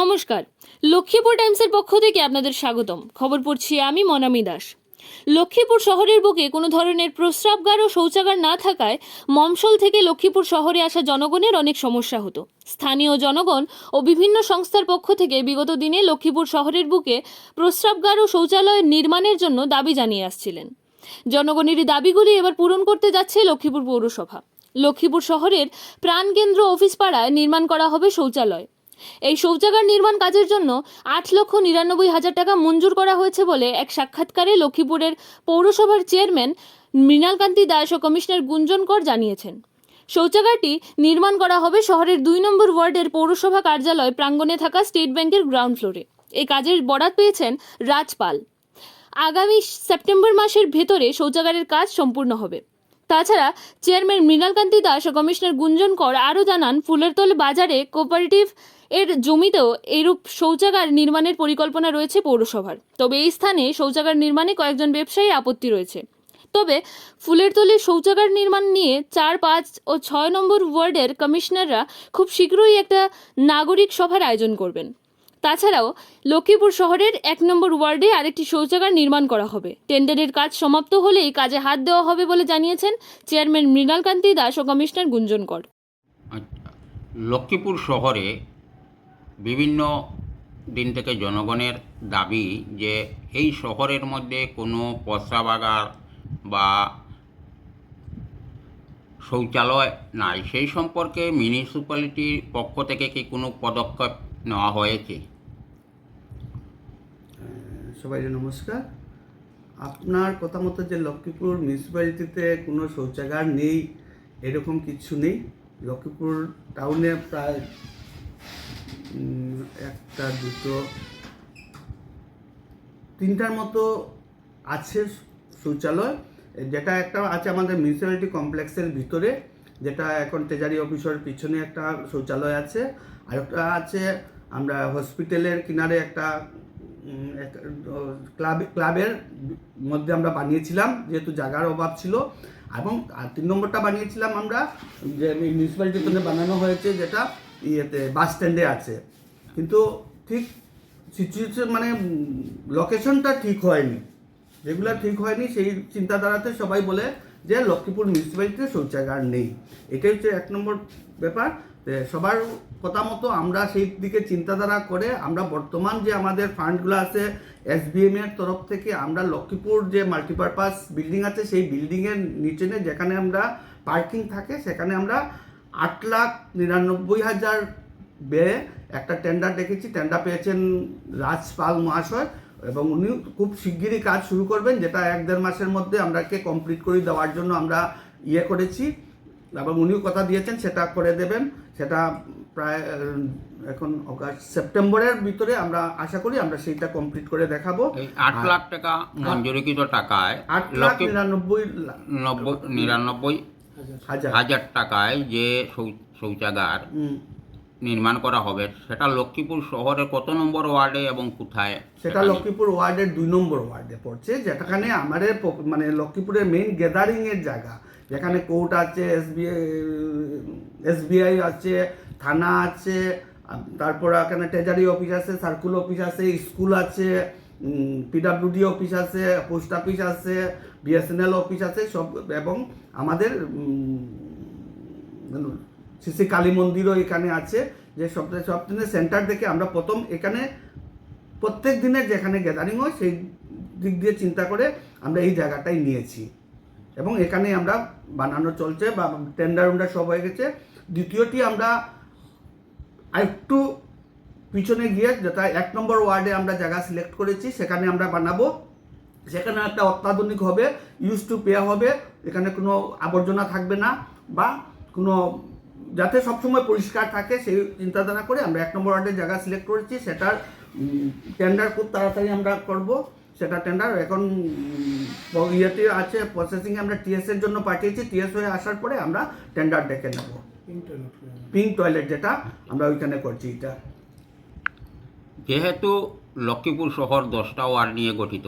নমস্কার। লক্ষ্মীপুর টাইমসের পক্ষ থেকে আপনাদের স্বাগতম। খবর পড়ছি আমি মনামি দাস। লক্ষ্মীপুর শহরের বুকে কোনো ধরনের প্রস্রাবগার ও শৌচাগার না থাকায় মমসল থেকে লক্ষ্মীপুর শহরে আসা জনগণের অনেক সমস্যা হতো। স্থানীয় জনগণ ও বিভিন্ন সংস্থার পক্ষ থেকে বিগত দিনে লক্ষ্মীপুর শহরের বুকে প্রস্রাবগার ও শৌচালয়ের নির্মাণের জন্য দাবি জানিয়ে আসছিলেন। জনগণের দাবিগুলি এবার পূরণ করতে যাচ্ছে লক্ষ্মীপুর পৌরসভা। লক্ষ্মীপুর শহরের প্রাণকেন্দ্র অফিস পাড়ায় নির্মাণ করা হবে শৌচালয়। এই শৌচাগার নির্মাণ কাজের জন্য আট লক্ষ নিরানব্বই হাজার টাকা মঞ্জুর করা হয়েছে বলে এক সাক্ষাৎকারে লক্ষ্মীপুরের পৌরসভার চেয়ারম্যান মৃণালকান্তি দাস ও কমিশনার গুঞ্জন কর জানিয়েছেন। শৌচাগারটি নির্মাণ করা হবে শহরের দুই নম্বর ওয়ার্ডের পৌরসভা কার্যালয় প্রাঙ্গণে থাকা স্টেট ব্যাংকের গ্রাউন্ড ফ্লোরে। এই কাজের বরাত পেয়েছেন রাজপাল। আগামী সেপ্টেম্বর মাসের ভেতরে শৌচাগারের কাজ সম্পূর্ণ হবে। তাছাড়া চেয়ারম্যান মৃণালকান্তি দাস ও কমিশনার গুঞ্জন কর আরও জানান ফুলের ফুলেরতল বাজারে কোপারেটিভ এর জমিতেও এরূপ শৌচাগার নির্মাণের পরিকল্পনা রয়েছে পৌরসভার। তবে এই স্থানে শৌচাগার নির্মাণে কয়েকজন ব্যবসায়ী আপত্তি রয়েছে। তবে ফুলের তলে শৌচাগার নির্মাণ নিয়ে চার, পাঁচ ও ছয় নম্বর ওয়ার্ডের কমিশনাররা খুব শীঘ্রই একটা নাগরিক সভার আয়োজন করবেন। তাছাড়াও লক্ষ্মীপুর শহরের এক নম্বর ওয়ার্ডে আরেকটি শৌচাগার নির্মাণ করা হবে। টেন্ডারের কাজ সমাপ্ত হলেই কাজে হাত দেওয়া হবে বলে জানিয়েছেন চেয়ারম্যান মৃণালকান্তি দাস ও কমিশনার গুঞ্জন কর আচ্ছা লক্ষ্মীপুর শহরে বিভিন্ন দিন থেকে জনগণের দাবি যে এই শহরের মধ্যে কোনো প্রস্রাবাগার বা শৌচালয় নাই। সেই সম্পর্কে মিউনিসিপ্যালিটির পক্ষ থেকে কি কোনো পদক্ষেপ নেওয়া হয়েছে? সবাইকে নমস্কার। আপনার কথা মতো যে লক্ষ্মীপুর মিউনিসিপ্যালিটিতে কোনো শৌচাগার নেই, এরকম কিছু নেই। লক্ষ্মীপুর টাউনে প্রায় একটা, দুটো, তিনটার মতো আছে শৌচালয়, যেটা একটা আছে আমাদের মিউনিসিপ্যালিটি কমপ্লেক্সের ভিতরে, যেটা এখন ট্রেজারি অফিসের পিছনে একটা শৌচালয় আছে, আর একটা আছে আমরা হসপিটালের কিনারে একটা ক্লাব ক্লাবের মধ্যে আমরা বানিয়েছিলাম, যেহেতু জায়গার অভাব ছিল, এবং তিন নম্বরটা বানিয়েছিলাম আমরা, যে মিউনিসিপ্যালিটির জন্য বানানো হয়েছে, যেটা ইয়েতে, বাস স্ট্যান্ডে আছে। কিন্তু ঠিক সিচুয়েশন মানে লোকেশনটা ঠিক হয়নি। যেগুলো ঠিক হয়নি, সেই চিন্তাধারাতে সবাই বলে যে লক্ষ্মীপুর মিউনিসিপ্যালিটিতে শৌচাগার নেই। এটাই হচ্ছে এক নম্বর ব্যাপার। সবার কথা মতো আমরা সেই দিকে চিন্তাধারা করে আমরা বর্তমান যে আমাদের ফান্ডগুলো আছে এসবিএম এর তরফ থেকে আমরা লক্ষ্মীপুর যে মাল্টিপারপাস বিল্ডিং আছে, সেই বিল্ডিংয়ের নিচে যেখানে আমরা পার্কিং থাকে, সেখানে আমরা আট লাখ নিরানব্বই হাজার ব্যয়ে একটা টেন্ডার দেখেছি। টেন্ডার পেয়েছেন রাজপাল মহাশয় এবং উনি খুব শিগগিরই কাজ শুরু করবেন যেটা এক দেড় মাসের মধ্যে আমরাকে কমপ্লিট করে দেওয়ার জন্য আমরা ইয়ে করেছি এবং উনিও কথা দিয়েছেন সেটা করে দেবেন। সেটা প্রায় এখন অগাস্ট সেপ্টেম্বরের ভিতরে আমরা আশা করি আমরা সেইটা কমপ্লিট করে দেখাবো। আট লাখ টাকা মঞ্জুরিকৃত টাকায় আট লাখ নিরানব্বই নব্বই নিরানব্বই হাজার। হাজার টাকায় যে শৌচাগার নির্মাণ করা হবে সেটা লক্ষ্মীপুর শহরের কত নম্বর ওয়ার্ডে এবং কোথায়? সেটা লক্ষ্মীপুর ওয়ার্ডের দুই নম্বর ওয়ার্ডে পড়ছে যেখানে আমাদের মানে লক্ষ্মীপুরের মেইন গ্যাদারিং এর জায়গা। যেখানে কোর্ট আছে এসবিআই এসবিআই আছে থানা আছে তারপর এখানে ট্রেজারি অফিস আছে সার্কুল অফিস আছে স্কুল আছে পিডাব্লিউডি অফিস আছে পোস্ট অফিস আছে বিএসএনএল অফিস আছে, সব এবং আমাদের শ্রী কালী মন্দিরও এখানে আছে, যে সপ্তাহে দিনের সেন্টার থেকে আমরা প্রথম এখানে প্রত্যেক দিনের যেখানে গ্যাদারিং হয়, সেই দিক দিয়ে চিন্তা করে আমরা এই জায়গাটাই নিয়েছি। এবং এখানে আমরা বানানো চলছে বা টেন্ডার উন্ডার সব হয়ে গেছে। দ্বিতীয়টি আমরা আরেকটু পিছনে গিয়ে যেটা এক নম্বর ওয়ার্ডে আমরা জায়গা সিলেক্ট করেছি সেখানে আমরা বানাবো। সেখানে একটা অত্যাধুনিক হবে ইউজ টু পে হবে এখানে কোনো আবর্জনা থাকবে না বা কোনো যাতে সবসময় পরিষ্কার থাকে সেই চিন্তাধারা করে আমরা এক নম্বর ওয়ার্ডে জায়গা সিলেক্ট করেছি। সেটার টেন্ডার খুব তাড়াতাড়ি আমরা করব। সেটা টেন্ডার এখন ইয়েতে আছে প্রসেসিংয়ে আমরা টিএস এর জন্য পাঠিয়েছি। টিএস হয়ে আসার পরে আমরা টেন্ডার ডেকে নেব। পিঙ্ক টয়লেট যেটা আমরা ওইখানে করছি এটা। যেহেতু লক্ষ্মীপুর শহর দশটা ওয়ার্ড নিয়ে গঠিত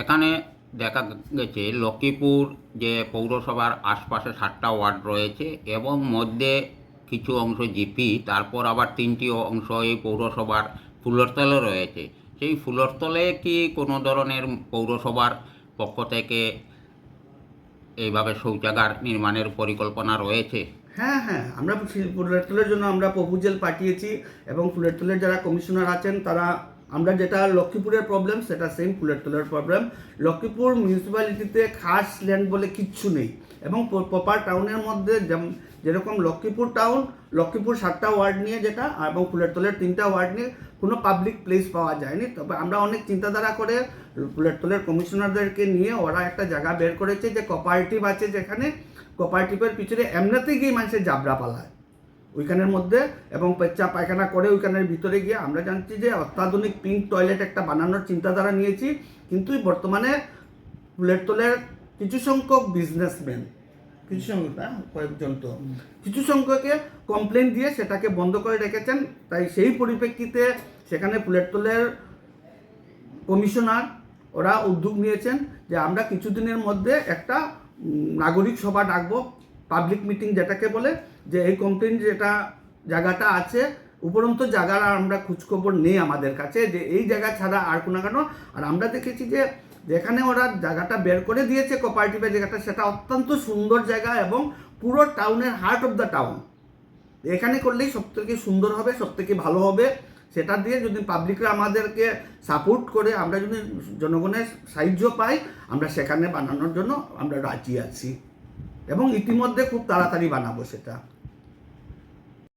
এখানে দেখা গেছে লক্ষ্মীপুর যে পৌরসভার আশপাশে সাতটা ওয়ার্ড রয়েছে এবং মধ্যে কিছু অংশ জিপি তারপর আবার তিনটি অংশ এই পৌরসভার ফুলরতলে রয়েছে। সেই ফুলরতলে কি কোনো ধরনের পৌরসভার পক্ষ থেকে এইভাবে শৌচাগার নির্মাণের পরিকল্পনা রয়েছে? হ্যাঁ হ্যাঁ আমরা ফুলের তোলের জন্য আমরা প্রপোজাল পাঠিয়েছি এবং ফুলের তোলের যারা কমিশনার আছেন তারা, আমরা যেটা লক্ষ্মীপুরের প্রবলেম সেটা সেম ফুলের তোলের প্রবলেম লক্ষ্মীপুর মিউনিসিপ্যালিটিতে খাস ল্যান্ড বলে কিচ্ছু নেই এবং প্রপার টাউনের মধ্যে যেরকম লক্ষ্মীপুর টাউন লক্ষ্মীপুর সাতটা ওয়ার্ড নিয়ে যেটা, এবং ফুলের তোলের তিনটা ওয়ার্ড নিয়ে কোনো পাবলিক প্লেস পাওয়া যায়নি। তবে আমরা অনেক চিন্তাধারা করে ফুলের তোলের কমিশনারদেরকে নিয়ে ওরা একটা জায়গা বের করেছে যে কোপারেটিভ আছে যেখানে কোপারেটিভের পিছনে এমনিতেই গিয়ে মানুষের জাবরা পালায়। ওইখানের মধ্যে এবং পেচ্চা পায়খানা করে ওইখানের ভিতরে গিয়ে আমরা জানছি যে অত্যাধুনিক পিঙ্ক টয়লেট একটা বানানোর চিন্তাধারা নিয়েছি কিন্তু বর্তমানে ফুলের তোলের কিছু সংখ্যক বিজনেসম্যান কিছু সংখ্যক না কয়েকজন তো কিছু সংখ্যকে কমপ্লেন দিয়ে সেটাকে বন্ধ করে রেখেছেন। তাই সেই পরিপ্রেক্ষিতে সেখানে ফুলের তোলের কমিশনার ওরা উদ্যোগ নিয়েছেন যে আমরা কিছুদিনের মধ্যে একটা নাগরিক সভা ডাকবো পাবলিক মিটিং যেটাকে বলে, যে এই কমপ্লেন যেটা জায়গাটা আছে, উপরন্ত জায়গার আমরা খোঁজখবর নেই আমাদের কাছে, যে এই জায়গা ছাড়া আর কোনো কেন আর আমরা দেখেছি যে যেখানে ওরা জায়গাটা বের করে দিয়েছে কোপারেটিভের জায়গাটা সেটা অত্যন্ত সুন্দর জায়গা এবং পুরো টাউনের হার্ট অফ দ্য টাউন এখানে করলেই সব থেকে সুন্দর হবে সব থেকে ভালো হবে। সেটা দিয়ে যদি পাবলিকরা আমাদেরকে সাপোর্ট করে, আমরা যদি জনগণের সাহায্য পাই, আমরা সেখানে বানানোর জন্য আমরা রাজি আছি। এবং ইতিমধ্যে খুব তাড়াতাড়ি বানাবো সেটা।